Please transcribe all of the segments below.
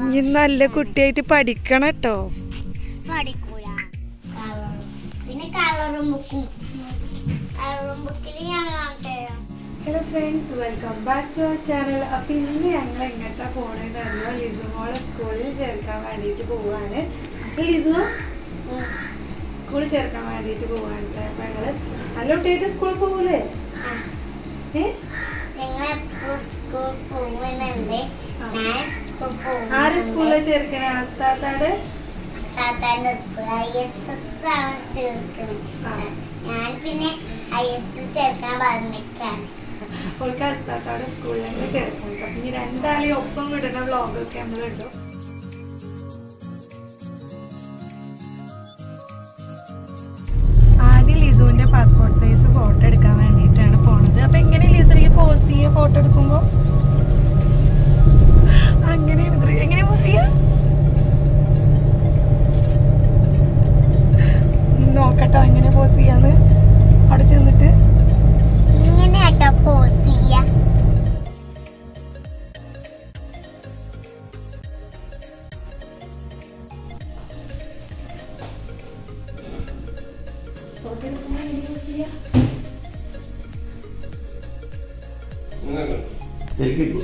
ഇനി നല്ല കുട്ടിയായിട്ട് പഠിക്കണം കേട്ടോ. പഠിക്കൂല. പിന്നെ കളറും ബുക്കും. കളറും ബുക്കിൽ ഞാൻ hello friends welcome back to our channel അപ്പം ഇന്ന് ഞങ്ങൾ എങ്ങോട്ടാ പോകണമെന്നറിയോ ലിസുമോളെ സ്കൂളിൽ ചേർക്കാൻ വേണ്ടിയിട്ട് പോവാണ്. ലിസു സ്കൂളിൽ ചേർക്കാൻ വേണ്ടിയിട്ട് പോവാണ് അപ്പം ഞങ്ങൾ നല്ല കുട്ടിയായിട്ട് സ്കൂളിൽ പോകൂലേ ഏ? ഞങ്ങൾ സ്കൂൾ പോകുന്നുണ്ട് ഞാൻ സ്കൂൾ ആര് സ്കൂളിൽ ചേർക്കണ? ആസ്ഥാത്താട് താത്താന്റെ സ്കൂൾ ഐ എസ് എസ് ആണ് ചേർക്കുന്നത്. ഞാൻ പിന്നെ ഐ എസ് എസ് ചേർക്കാൻ പറഞ്ഞിരിക്കാണ്. അവൾക്ക് ആസ്ഥാത്താട് സ്കൂളിൽ തന്നെ ചേർക്കണം അപ്പം ഇനി രണ്ടാളെയും ഒപ്പം വിടുന്ന വ്ളോഗൊക്കെ നമ്മൾ ഇട്ടു ആദ്യം ലിസുവിന്റെ പാസ്പോർട്ട് സൈസ് ഫോട്ടോ എടുക്കാൻ വേണ്ടിയിട്ടാണ് ഫോട്ടോ എടുക്കുമ്പോൾ പോസ് ചെയ്യുക ശരിക്കും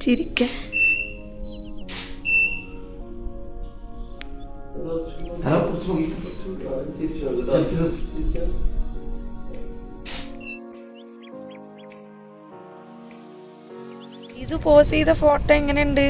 ചിരിക്കാൻ ഹലോ കുറച്ച് നോക്കി ഇത് പോസ് ചെയ്ത ഫോട്ടോ എങ്ങനെയുണ്ട്?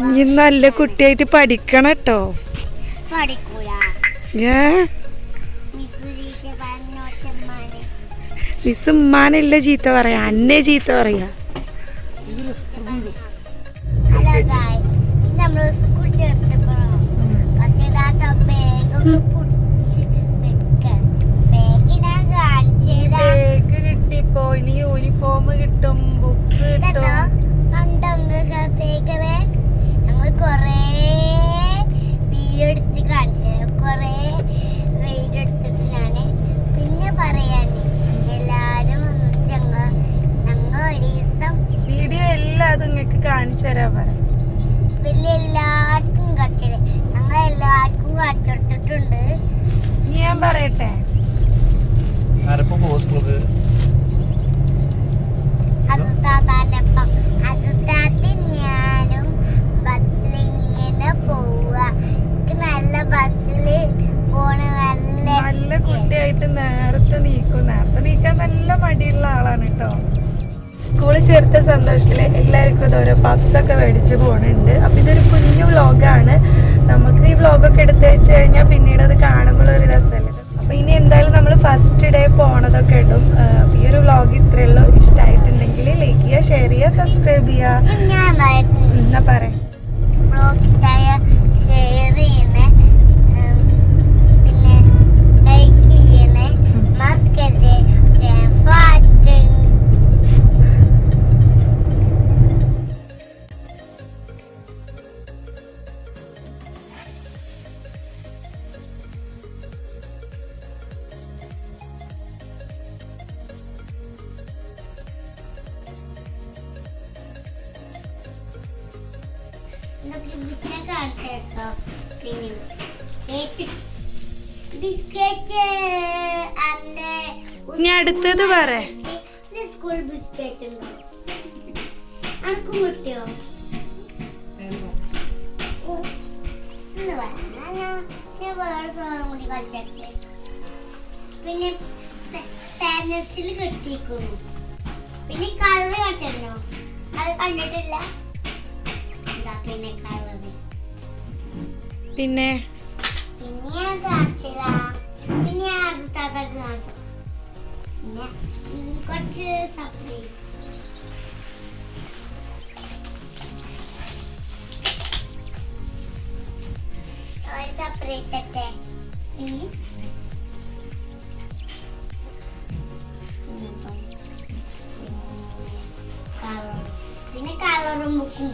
ഇനി നല്ല കുട്ടിയായിട്ട് പഠിക്കണം കേട്ടോ. ഏ? മിസ് ഉമ്മാനല്ല ചീത്ത പറയാ അന്നെ ചീത്ത പറയാ. ഹലോ ഗായ്സ് നമ്മൾ പക്ഷേ കാണിച്ചു തരാൻ പറ. വലിയ എല്ലാവർക്കും ഞങ്ങൾ എല്ലാവർക്കും കാണിച്ചു ഞാൻ പറയട്ടെ. ഞാനും ബസ്സിലിങ്ങനെ പോവുക. നല്ല ബസ്സിൽ പോണ നല്ല നല്ല. കുട്ടിയായിട്ട് നേരത്തെ നീക്കും. നേരത്തെ നീക്കാൻ നല്ല മടിയുള്ള ആളാണ് കേട്ടോ സ്കൂളിൽ ചേർത്ത സന്തോഷത്തിൽ എല്ലാവർക്കും അതോരോ ഓരോ പപ്സ് ഒക്കെ മേടിച്ച് പോകുന്നുണ്ട് അപ്പോൾ ഇതൊരു കുഞ്ഞു വ്ലോഗാണ് നമുക്ക് ഈ വ്ലോഗൊക്കെ എടുത്ത് വെച്ച് കഴിഞ്ഞാൽ പിന്നീട് അത് കാണുമ്പോൾ ഒരു രസമല്ലേ? അപ്പോൾ ഇനി എന്തായാലും നമ്മൾ ഫസ്റ്റ് ഡേ പോണതൊക്കെ ഇടും. ഈ ഒരു വ്ലോഗ് ഇത്രയുള്ളൂ ഇഷ്ടമായിട്ടുണ്ടെങ്കിൽ ലൈക്ക് ചെയ്യുക ഷെയർ ചെയ്യുക സബ്സ്ക്രൈബ് ചെയ്യുക. എന്നാ പറയാം. ഇനി അടുത്തത് പറ. സ്കൂൾ കളിച്ചേ പിന്നെ പാനസിൽ പിന്നെ കളിച്ചിരുന്നോ അത് കണ്ടിട്ടില്ല. പിന്നെ പിന്നെ? കളറും ബുക്കും